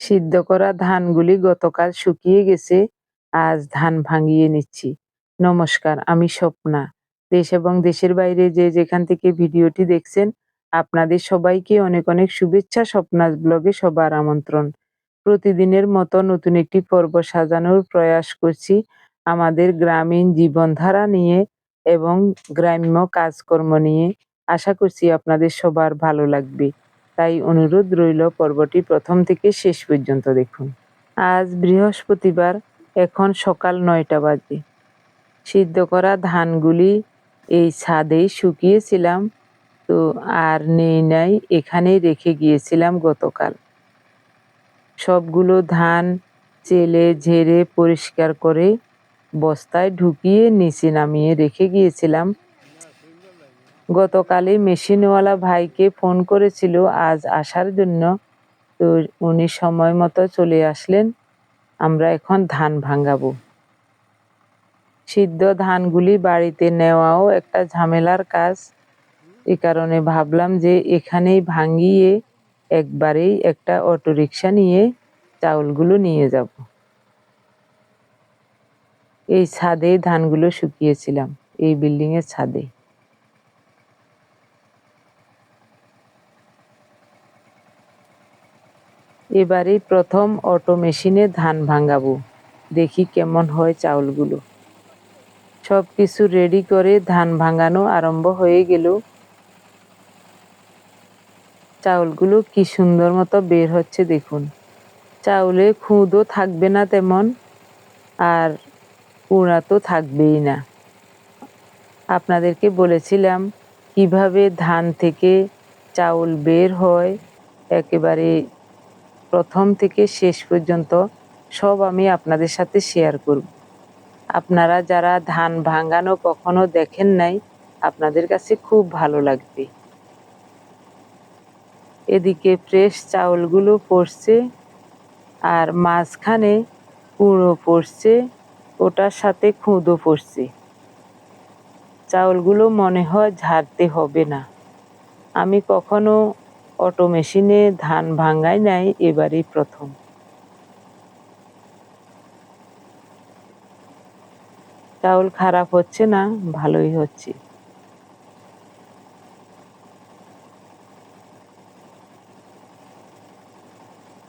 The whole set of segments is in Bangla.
সিদ্ধ করা ধানগুলি গতকাল শুকিয়ে গেছে, আজ ধান ভাঙিয়ে নিচ্ছি। নমস্কার, আমি স্বপ্না। দেশ এবং দেশের বাইরে যে যেখান থেকে ভিডিওটি দেখছেন, আপনাদের সবাইকে অনেক অনেক শুভেচ্ছা, স্বপ্নাস ব্লগে সবার আমন্ত্রণ। প্রতিদিনের মতো নতুন একটি পর্ব সাজানোর প্রয়াস করছি আমাদের গ্রামীণ জীবনধারা নিয়ে এবং গ্রাম্য কাজকর্ম নিয়ে। আশা করছি আপনাদের সবার ভালো লাগবে। তাই অনুরোধ রইল পর্বটি প্রথম থেকে শেষ পর্যন্ত দেখুন। আজ বৃহস্পতিবার, এখন সকাল নয়টা বাজে। সিদ্ধ করা ধানগুলি এই ছাদেই শুকিয়েছিলাম, তো আর নেই নাই, এখানেই রেখে গিয়েছিলাম গতকাল। সবগুলো ধান চেলে ঝেড়ে পরিষ্কার করে বস্তায় ঢুকিয়ে নিচে নামিয়ে রেখে গিয়েছিলাম। গতকালই মেশিনওয়ালা ভাইকে ফোন করেছিল, আজ আসার জন্য। তো উনি সময় মতো চলে আসলেন, আমরা এখন ধান ভাঙাবো। সিদ্ধ ধানগুলি বাড়িতে নেওয়াও একটা ঝামেলার কাজ। এ কারণে ভাবলাম যে এখানেই ভাঙিয়ে একবারেই একটা অটোরিকশা নিয়ে চাউলগুলো নিয়ে যাব। এই ছাদে ধানগুলো শুকিয়েছিলাম, এই বিল্ডিংয়ের ছাদে। এবারেই প্রথম অটো মেশিনে ধান ভাঙাবো। দেখি কেমন হয় চাউলগুলো। সব কিছু রেডি করে ধান ভাঙানো আরম্ভ হয়ে গেল। চাউলগুলো কি সুন্দর মতো বের হচ্ছে দেখুন। চাউলে খুঁদও থাকবে না তেমন, আর কুড়া তো থাকবেই না। আপনাদেরকে বলেছিলাম, কীভাবে ধান থেকে চাউল বের হয়, একেবারে প্রথম থেকে শেষ পর্যন্ত সব আমি আপনাদের সাথে শেয়ার করব। আপনারা যারা ধান ভাঙানো কখনো দেখেন নাই, আপনাদের কাছে খুব ভালো লাগবে। এদিকে ফ্রেশ চাউলগুলো পড়ছে আর মাঝখানে কুঁড়ো পড়ছে, ওটার সাথে খুঁদো পড়ছে। চাউলগুলো মনে হয় ঝাড়তে হবে না। আমি কখনো অটো মেশিনে ধান ভাঙাই নাই, এবারই প্রথম। চাউল খারাপ হচ্ছে না, ভালোই হচ্ছে।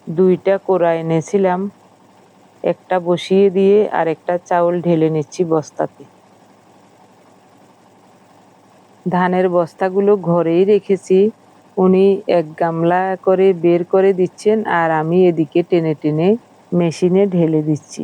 দুইটা কোড়া এনেছিলাম, একটা বসিয়ে দিয়ে আর একটা চাউল ঢেলে নিচ্ছি বস্তাতে। ধানের বস্তাগুলো ঘরেই রেখেছি উনি এক গামলা করে বের করে দিচ্ছেন আর আমি এদিকে টেনে টেনে মেশিনে ঢেলে দিচ্ছি।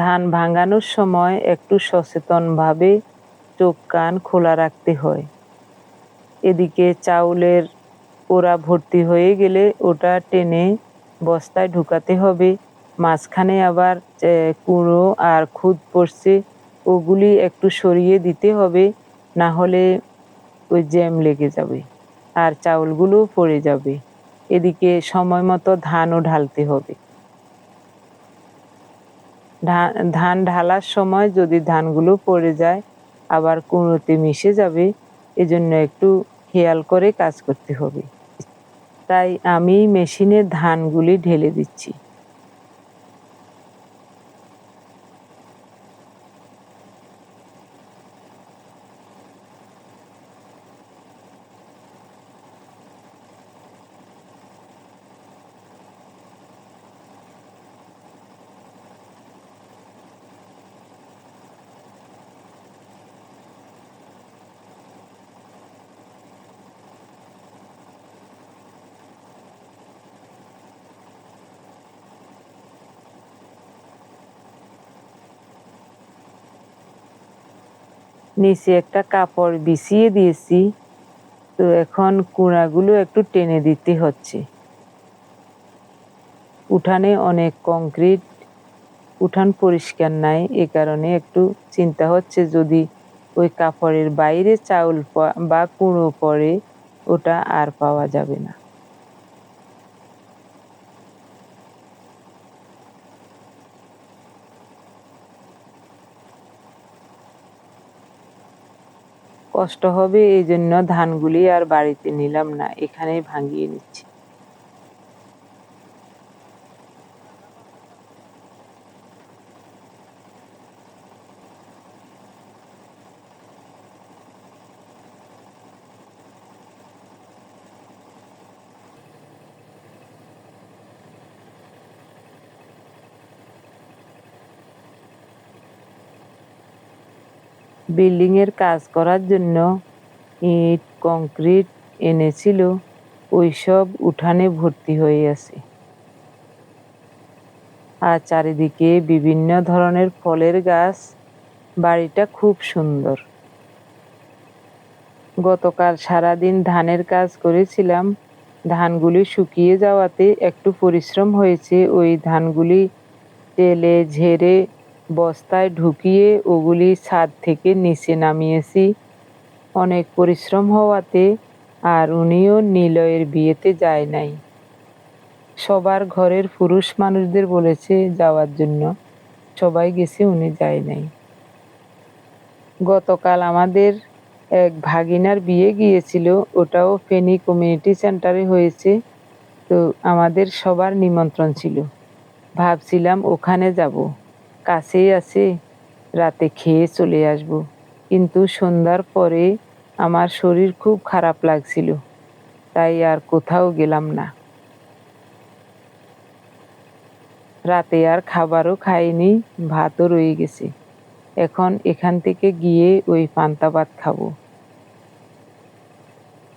ধান ভাঙানোর সময় একটু সচেতনভাবে চোখ কান খোলা রাখতে হয়। এদিকে চাউলের পোড়া ভর্তি হয়ে গেলে ওটা টেনে বস্তায় ঢুকাতে হবে। মাঝখানে আবার কুঁড়ো আর খুদ পড়ছে, ওগুলি একটু সরিয়ে দিতে হবে, না হলে ওই জ্যাম লেগে যাবে আর চাউলগুলো পড়ে যাবে। এদিকে সময় মতো ধানও ঢালতে হবে। ধান ঢালার সময় যদি ধানগুলো পড়ে যায়, আবার কুঁড়োতে মিশে যাবে, এজন্য একটু খেয়াল করে কাজ করতে হবে। তাই আমি মেশিনে ধানগুলি ঢেলে দিচ্ছি। নিচে একটা কাপড় বিছিয়ে দিয়েছি। তো এখন কুড়াগুলো একটু টেনে দিতে হচ্ছে। উঠানে অনেক কংক্রিট। উঠান পরিষ্কার নাই, এ কারণে একটু চিন্তা হচ্ছে যদি ওই কাপড়ের বাইরে চাউল বা কুঁড়ো পড়ে, ওটা আর পাওয়া যাবে না। কষ্ট হবে এই জন্য ধানগুলি আর বাড়িতে নিলাম না এখানেই ভাঙিয়ে নিচ্ছি। বিল্ডিংয়ের কাজ করার জন্য ইট, কংক্রিট এনেছিল। ওইসব উঠানে ভর্তি হয়ে আছে। আর চারিদিকে বিভিন্ন ধরনের ফলের গাছ। বাড়িটা খুব সুন্দর। গতকাল সারাদিন ধানের কাজ করেছিলাম। ধানগুলি শুকিয়ে যাওয়াতে একটু পরিশ্রম হয়েছে। ওই ধানগুলি তেলে ঝেড়ে বস্তায় ঢুকিয়ে ওগুলি ছাদ থেকে নিচে নামিয়েছি। অনেক পরিশ্রম হওয়াতে আর উনিও নিলয়ের বিয়েতে যায় নাই। সবার ঘরের পুরুষ মানুষদের বলেছে যাওয়ার জন্য। সবাই গেছে, উনি যায় নাই। গতকাল আমাদের এক ভাগিনার বিয়ে গিয়েছিল, ওটাও ফেনী কমিউনিটি সেন্টারে হয়েছে। তো আমাদের সবার নিমন্ত্রণ ছিল। ভাবছিলাম ওখানে যাব। কাছেই আছে, রাতে খেয়ে চলে আসব। কিন্তু সন্ধ্যার পরে আমার শরীর খুব খারাপ লাগছিল, তাই আর কোথাও গেলাম না। রাতে আর খাবারও খাইনি, ভাতও রয়ে গেছে। এখন এখান থেকে গিয়ে ওই পান্তা ভাত খাব।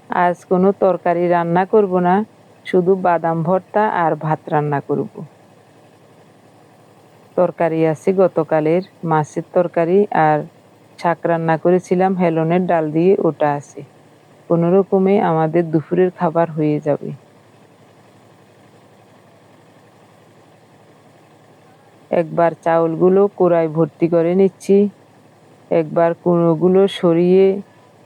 আজ কোনো তরকারি রান্না করব না, শুধু বাদাম ভর্তা আর ভাত রান্না করব। তরকারি আছে গতকালের, মাছের তরকারি আর শাক রান্না করেছিলাম, হেলনের ডাল দিয়ে ওটা আছে। কোনো রকমে আমাদের দুপুরের খাবার হয়ে যাবে। একবার চাউলগুলো কোড়ায় ভর্তি করে নিচ্ছি। একবার কুঁড়োগুলো সরিয়ে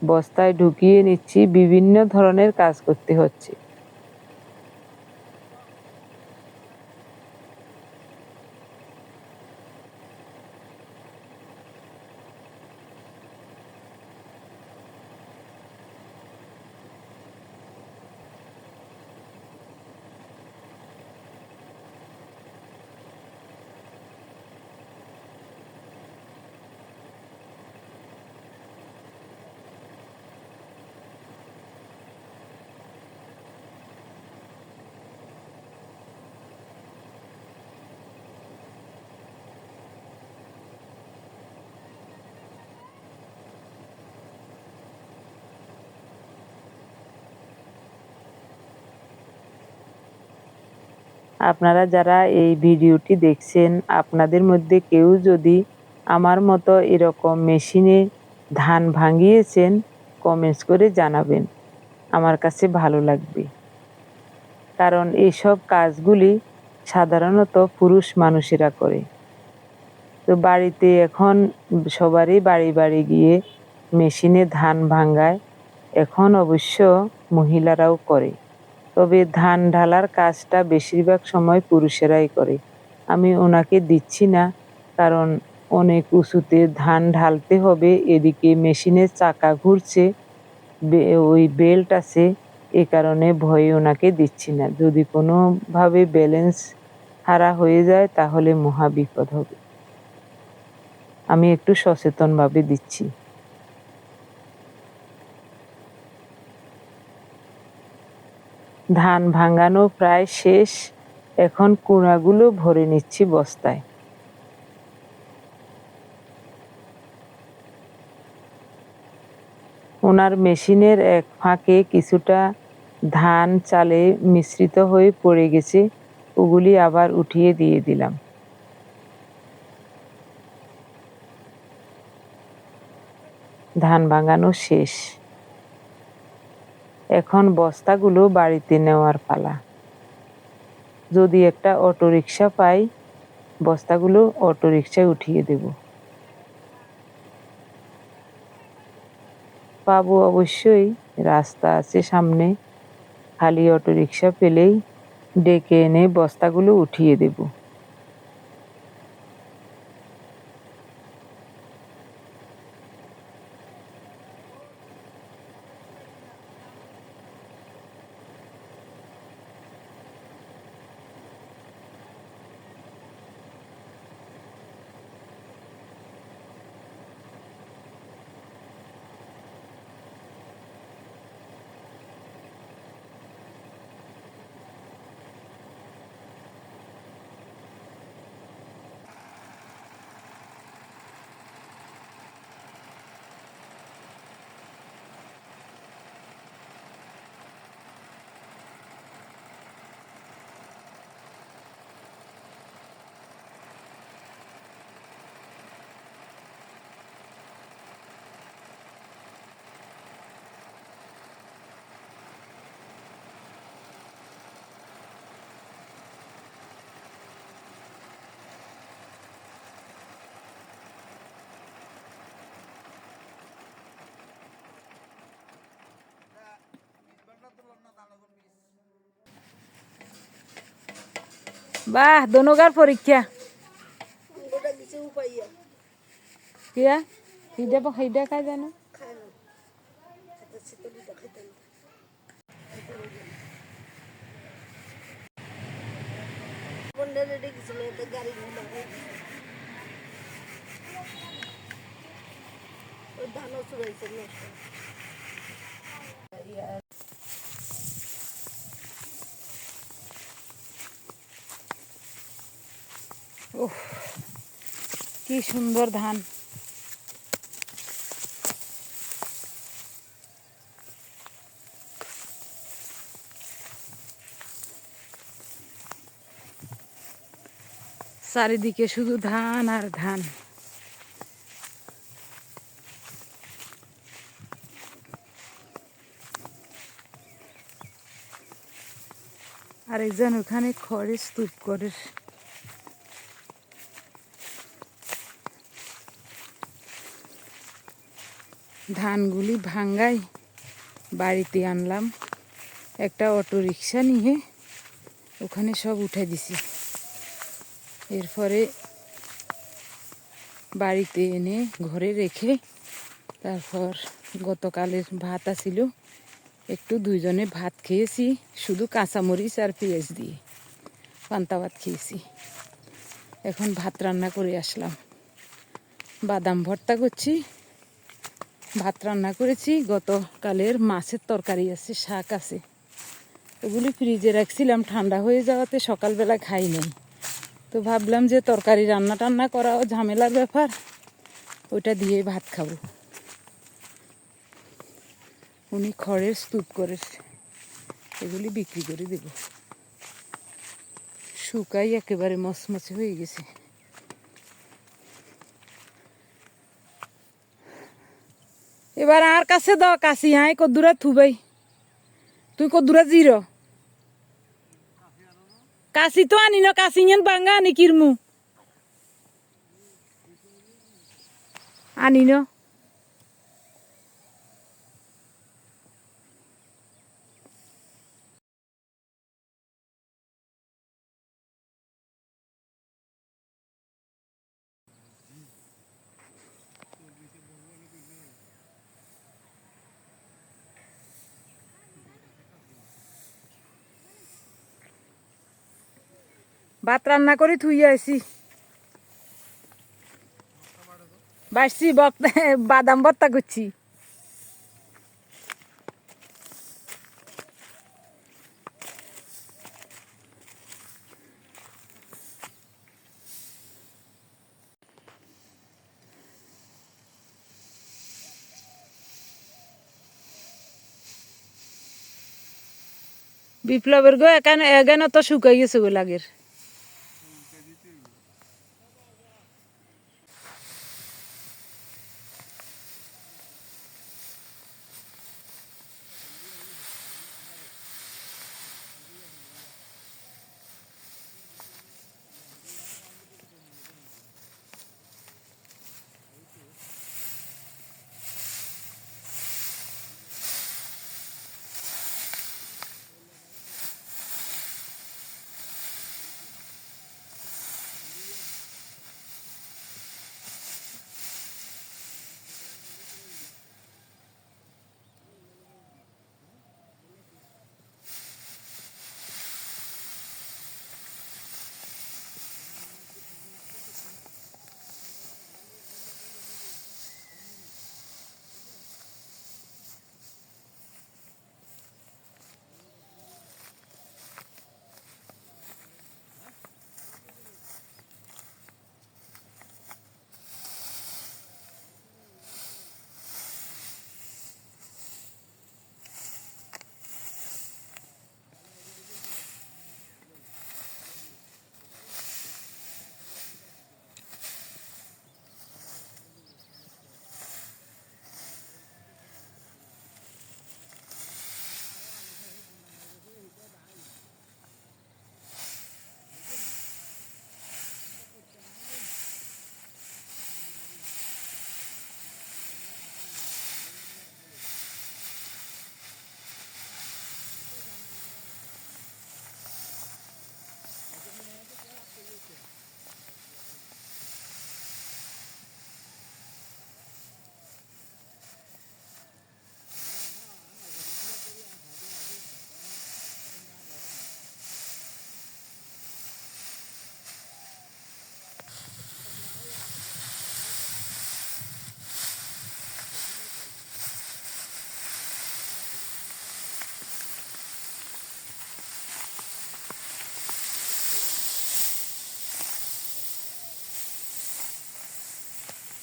বস্তায় ঢুকিয়ে নিচ্ছি। বিভিন্ন ধরনের কাজ করতে হচ্ছে। আপনারা যারা এই ভিডিওটি দেখছেন, আপনাদের মধ্যে কেউ যদি আমার মতো এরকম মেশিনে ধান ভাঙিয়েছেন কমেন্টস করে জানাবেন। আমার কাছে ভালো লাগবে। কারণ এইসব কাজগুলি সাধারণত পুরুষ মানুষেরা করে। তো বাড়িতে এখন সবারই বাড়ি বাড়ি গিয়ে মেশিনে ধান ভাঙ্গায়, এখন অবশ্য মহিলারাও করে। তবে ধান ঢালার কাজটা বেশিরভাগ সময় পুরুষেরাই করে। আমি ওনাকে দিচ্ছি না, কারণ অনেক উঁচুতে ধান ঢালতে হবে, এদিকে মেশিনের চাকা ঘুরছে ওই বেল্ট আছে, এ কারণে ভয়ে ওনাকে দিচ্ছি না। যদি কোনোভাবে ব্যালেন্স হারা হয়ে যায়, তাহলে মহা বিপদ হবে। আমি একটু সচেতনভাবে দিচ্ছি। ধান ভাঙানো প্রায় শেষ। এখন কুড়াগুলো ভরে নিচ্ছি বস্তায়। ওনার মেশিনের এক ফাঁকে কিছুটা ধান চালে মিশ্রিত হয়ে পড়ে গেছে, ওগুলি আবার উঠিয়ে দিয়ে দিলাম। ধান ভাঙানো শেষ। এখন বস্তাগুলো বাড়িতে নেওয়ার পালা। যদি একটা অটোরিকশা পাই, বস্তাগুলো অটোরিকশায় উঠিয়ে দেব। পাবো অবশ্যই, রাস্তা আছে সামনে। খালি অটোরিকশা পেলেই ডেকে এনে বস্তাগুলো উঠিয়ে দেব। বাহ দনগার পরীক্ষা। কিয়া? হিডা হিডা কাজ জানো খায় না এটা শীতলিটা খেতে না বন্ডে রেডি গেছিল এটা গাড়ি নিলাম ওই ধানও চুরাইছে নষ্ট উফ কি সুন্দর ধান। চারিদিকে শুধু ধান আর ধান। আরেকজন ওখানে খড়ে স্তূপ করে। ধানগুলি ভাঙ্গাই বাড়িতে আনলাম। একটা অটো রিক্সা নিয়ে ওখানে সব উঠে দিছি। এরপরে বাড়িতে এনে ঘরে রেখে তারপর গতকালের ভাত আসিল একটু দুইজনে ভাত খেয়েছি, শুধু কাঁচামরিচ আর পেঁয়াজ দিয়ে পান্তা ভাত খেয়েছি। এখন ভাত রান্না করে আসলাম। বাদাম ভর্তা করছি ভাত রান্না করেছি। গতকালের মাছের তরকারি আছে, শাক আছে। এগুলি ফ্রিজে রাখছিলাম, ঠান্ডা হয়ে যাওয়াতে সকালবেলা খাই নাই তো ভাবলাম যে তরকারি রান্না টান্না করাও ঝামেলার ব্যাপার, ওইটা দিয়ে ভাত খাব। উনি খড়ের স্তূপ করে এগুলি বিক্রি করে দেব। শুকাই একেবারে মচমচে হয়ে গেছে। এবার আর কাছে দাও কাশি হ্যাঁ কদ্দুরা থুবাই তুই কদ্দুরা জিরো? কাশি তো আনি না কাশি নেন বাঙ্গা আনি কিরমু? আনি না। ভাত রান্না করে থুই আইছি। বাসছি বাদাম ভর্তা করছি। বিপ্লবের গো এখানে এখানে তো শুকাই গেছে গো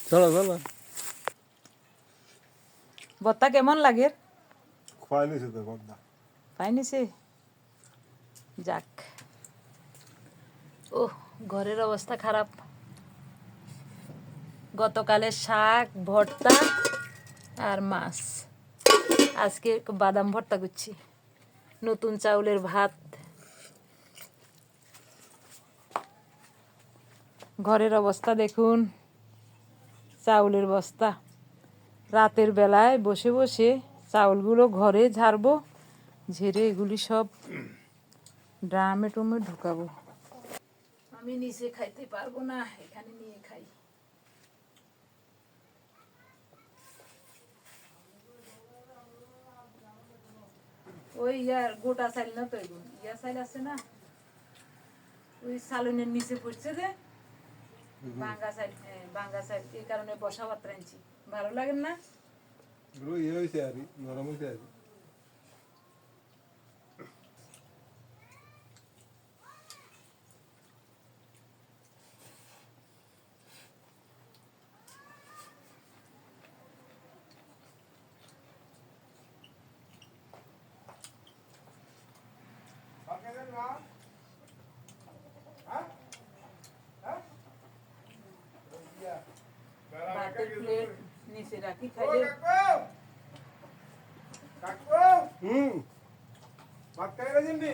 চলো চলো। ভর্তা কেমন লাগে? খোয়াই নিছি তো যাক। ও ঘরের অবস্থা খারাপ। গতকালের শাক ভর্তা আর মাছ। আজকে বাদাম ভর্তা করছি। নতুন চাউলের ভাত। ঘরের অবস্থা দেখুন। চাউলের বস্তা। রাতের বেলায় বসে বসে চাউলগুলো ঘরে ঝাড়বো, ঝেড়ে এগুলি সব ড্রামে টুমে ঢুকাবো। আমি নিচে খাইতে পারব না, এখানে নিয়ে খাই। ওই ইয়ার গোটা চাইল না তো ইয়া চাইল আছে না? ওই সালুনের নিচে পড়ছে যে। বাঙ্গা সাইড বাঙ্গা সাইড এই কারণে বসা ভাত রাঁধছি ভালো লাগে না এগুলো ইয়ে হয়েছে আর কি, নরম হয়েছে আর কি। ভাতের প্লেট নিচে রাখি খাইলে হুম ভাত খাই গেছেন নি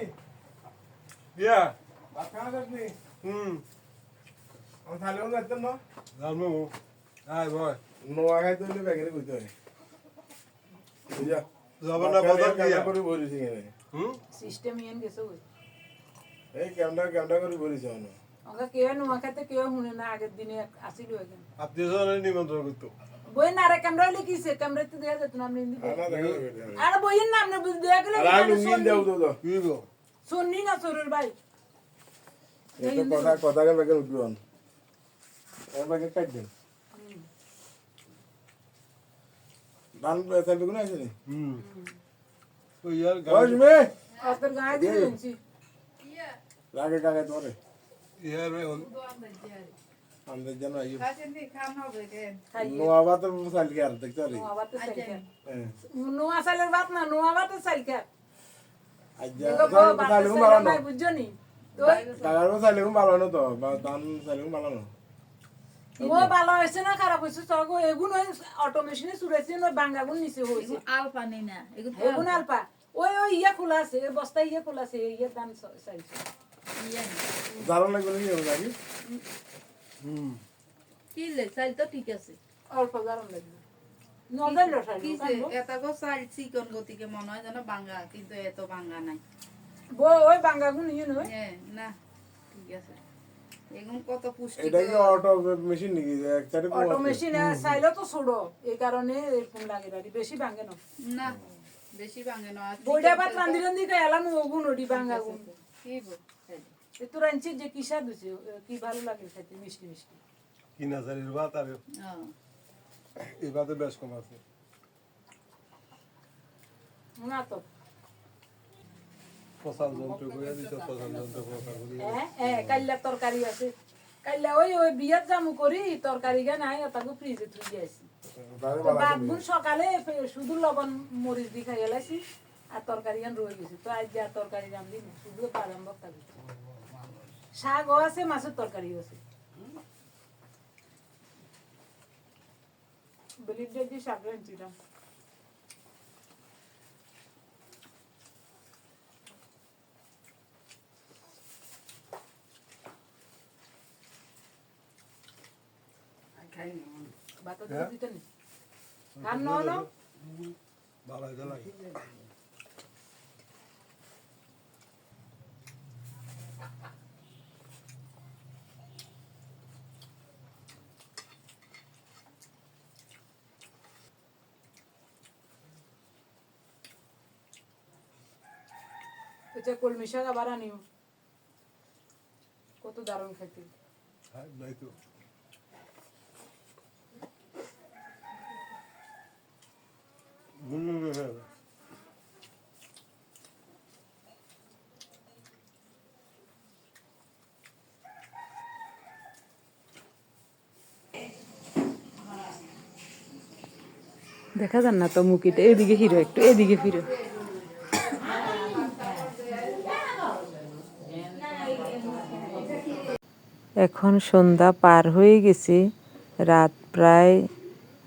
কইতে হয়। বুঝা দিয়া। করে বলিছি হুম? সিস্টেম ইয়ান গেছে ওই। এই ক্যামটা ক্যামটা করে বলিছি অন ওকে কেউ নোয়া খাইতে কেউ শুনে না আগের দিনে আসিল এখানে আত্মীয় স্বজনের নিমন্ত্রণ করতো। বই না রে ক্যামেরা লিখিছে? ক্যামেরাতে দেয়া যেত না আপনি আর বইয়ের নাম না বুঝ দেয়া গেলে আর লুঙ্গি দাও তো তো। কি গো শুননি না সরুর ভাই এটা কথা কথা কে ব্যাগে উঠবেন এর ব্যাগে কাট দিন ধান সাইড কোন আছে নি হুম ওই ইয়ার ওই গাড়ি তুমি তোর গায়ে দিয়ে দিচ্ছি রাগে কাগে ধরে ইয়ার ওই- আমাদের যেন আইব খাইয়ে নোয়া বাতের সাইড কে আর দেখতে পারি নোয়া ভাতের চাইকা হ্যাঁ নোয়া চালের ভাত ও ভালো হয়েছে না খারাপ হয়েছে? সব এগুন ওই অটো মেশিনে চুরেছে ওই বাঙ্গাগুন নিচে হয়েছে। আল পানি না এগুন আলপা ওই ওই ইয়ে খোলা আছে এই বস্তা ইয়ে খোলা আছে ইয়ে দাম চাইছে ইয়ে না। জারণ লাগবে নাকি হুম। কি লে চাল তো ঠিক আছে। অল্প গরম লাগবে। কি চাল চিকন গতিকে মনে হয় যেন বাঙ্গা কিন্তু এত বাঙ্গা নাই। ওই বাঙ্গাগুন ইয়ে হ্যাঁ না ঠিক আছে। কত পুষ্টি এটা কি অটো মেশিন নাকি? এক সাইডে অটো মেশিনে চাইলে তো ছোড়ো এই কারণে এরকম লাগে দাঁড়ি বেশি ভাঙে না। না বেশি বাঙ্গে না। আর বইটা chicken ভাত চাল রান্ধি তো- রান্ধি খাই এলাম ওগুন ওডি কি বল? এ তো রাঁধছি যে কি স্বাদ কি ভালো লাগে খেতে মিষ্টি মিষ্টি। কিনা চালের ভাত আর হ্যাঁ। এই ভাতে বেশ কম আছে। না তো। পচাল যন্ত্র করে দিছ পচাল হ্যাঁ হ্যাঁ কাল্লা তরকারি আছে। কাল্লা ওই ওই বিয়াত জামু করি তরকারি গা নাই তাকে ফ্রিজে থুই দিয়েছি সকালে শুধু লবণ মরিচ দি খাই এলাইছি আর তরকারি গান রয়ে গেছে। তো আজ আর তরকারি রান্ধি না শুধু বাদাম বক্তা শাকও আছে মাছের তরকারিও আছে। বেলির ডেট দিয়ে শাক রাঁধছিলাম ভাত দিতে নি খান ন ন ভালো লাগে ওইটা কলমি শাক আবার আনিও কত দারুণ খেতে। হ্যাঁ দেখা যান না তো মুখিটা এদিকে হিরো একটু এদিকে ফিরো। এখন সন্ধ্যা পার হয়ে গেছে। রাত প্রায়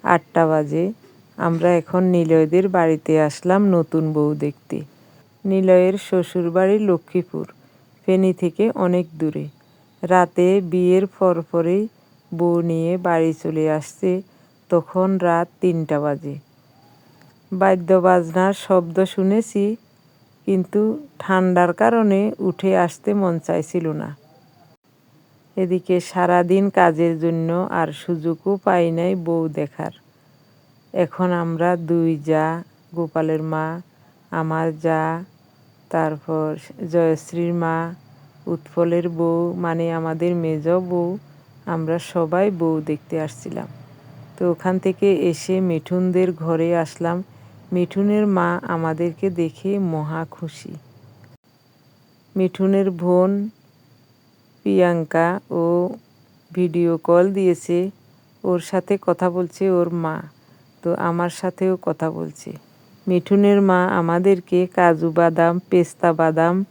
আটটা বাজে। আমরা এখন নিলয়দের বাড়িতে আসলাম নতুন বউ দেখতে। নিলয়ের শ্বশুরবাড়ি লক্ষ্মীপুর, ফেনী থেকে অনেক দূরে। রাতে বিয়ের পরপরেই বউ নিয়ে বাড়ি চলে আসছে, তখন রাত তিনটা বাজে। বাদ্যবাজনার শব্দ শুনেছি, কিন্তু ঠান্ডার কারণে উঠে আসতে মন চাইছিল না। এদিকে সারাদিন কাজের জন্য আর সুযোগও পাই নাই বউ দেখার। এখন আমরা দুই যা, গোপালের মা, আমার যা, তারপর জয়শ্রীর মা, উৎপলের বউ মানে আমাদের মেজ বউ, আমরা সবাই বউ দেখতে আসছিলাম। তো ওখান থেকে এসে মিঠুনদের ঘরে আসলাম। মিঠুনের মা আমাদেরকে দেখে মহা খুশি। মিঠুনের বোন প্রিয়াঙ্কা ও ভিডিও কল দিয়েছে। ওর সাথে কথা বলছে ওর মা। তো আমার সাথেও কথা বলছে। মিঠুনের মা আমাদেরকে কাজু বাদাম, পেস্তা বাদাম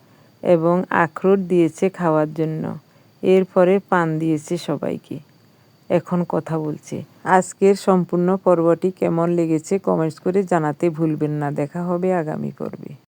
এবং আখরোট দিয়েছে খাওয়ার জন্য। এরপরে পান দিয়েছে সবাইকে। এখন কথা বলছে। আজকের সম্পূর্ণ পর্বটি কেমন লেগেছে কমেন্টস করে জানাতে ভুলবেন না। দেখা হবে আগামী পর্বে।